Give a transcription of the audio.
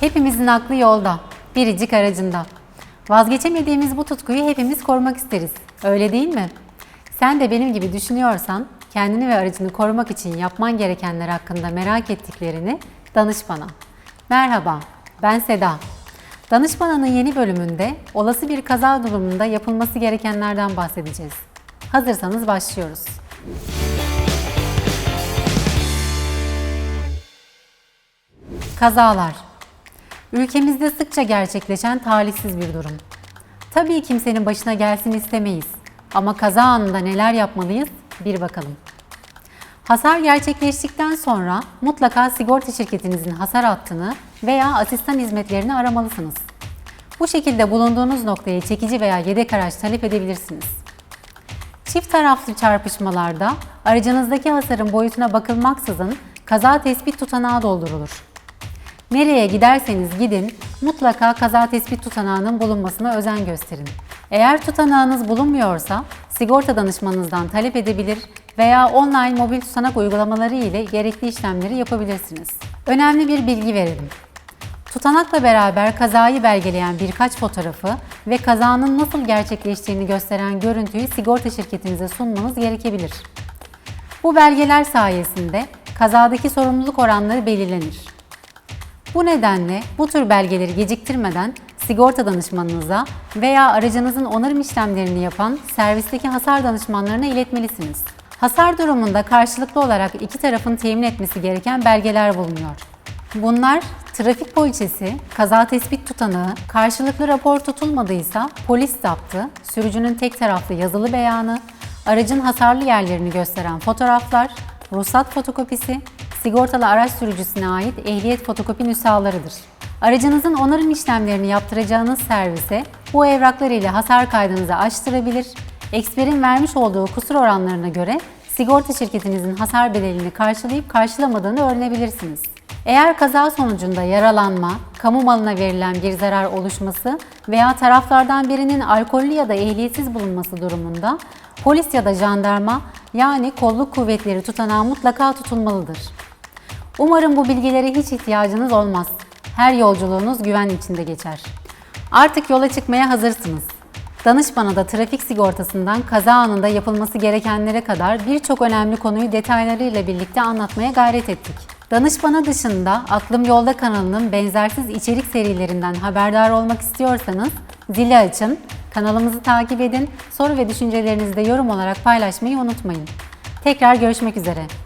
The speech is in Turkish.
Hepimizin aklı yolda, biricik aracında. Vazgeçemediğimiz bu tutkuyu hepimiz korumak isteriz. Öyle değil mi? Sen de benim gibi düşünüyorsan, kendini ve aracını korumak için yapman gerekenler hakkında merak ettiklerini danış bana. Merhaba, ben Seda. Danış Bana'nın yeni bölümünde olası bir kaza durumunda yapılması gerekenlerden bahsedeceğiz. Hazırsanız başlıyoruz. Kazalar Ülkemizde sıkça gerçekleşen talihsiz bir durum. Tabii kimsenin başına gelsin istemeyiz. Ama kaza anında neler yapmalıyız? Bir bakalım. Hasar gerçekleştikten sonra mutlaka sigorta şirketinizin hasar hattını veya asistan hizmetlerini aramalısınız. Bu şekilde bulunduğunuz noktaya çekici veya yedek araç talep edebilirsiniz. Çift taraflı çarpışmalarda aracınızdaki hasarın boyutuna bakılmaksızın kaza tespit tutanağı doldurulur. Nereye giderseniz gidin mutlaka kaza tespit tutanağının bulunmasına özen gösterin. Eğer tutanağınız bulunmuyorsa sigorta danışmanınızdan talep edebilir veya online mobil tutanak uygulamaları ile gerekli işlemleri yapabilirsiniz. Önemli bir bilgi verelim. Tutanakla beraber kazayı belgeleyen birkaç fotoğrafı ve kazanın nasıl gerçekleştiğini gösteren görüntüyü sigorta şirketinize sunmanız gerekebilir. Bu belgeler sayesinde kazadaki sorumluluk oranları belirlenir. Bu nedenle bu tür belgeleri geciktirmeden sigorta danışmanınıza veya aracınızın onarım işlemlerini yapan servisteki hasar danışmanlarına iletmelisiniz. Hasar durumunda karşılıklı olarak iki tarafın temin etmesi gereken belgeler bulunuyor. Bunlar trafik poliçesi, kaza tespit tutanağı, karşılıklı rapor tutulmadıysa polis zaptı, sürücünün tek taraflı yazılı beyanı, aracın hasarlı yerlerini gösteren fotoğraflar, ruhsat fotokopisi, sigortalı araç sürücüsüne ait ehliyet fotokopi nüshalarıdır. Aracınızın onarım işlemlerini yaptıracağınız servise bu evraklar ile hasar kaydınızı açtırabilir, eksperin vermiş olduğu kusur oranlarına göre sigorta şirketinizin hasar bedelini karşılayıp karşılamadığını öğrenebilirsiniz. Eğer kaza sonucunda yaralanma, kamu malına verilen bir zarar oluşması veya taraflardan birinin alkollü ya da ehliyetsiz bulunması durumunda polis ya da jandarma yani kolluk kuvvetleri tutanağı mutlaka tutulmalıdır. Umarım bu bilgilere hiç ihtiyacınız olmaz. Her yolculuğunuz güven içinde geçer. Artık yola çıkmaya hazırsınız. Danış bana da trafik sigortasından kaza anında yapılması gerekenlere kadar birçok önemli konuyu detaylarıyla birlikte anlatmaya gayret ettik. Danış bana dışında Aklım Yolda kanalının benzersiz içerik serilerinden haberdar olmak istiyorsanız zili açın, kanalımızı takip edin, soru ve düşüncelerinizi de yorum olarak paylaşmayı unutmayın. Tekrar görüşmek üzere.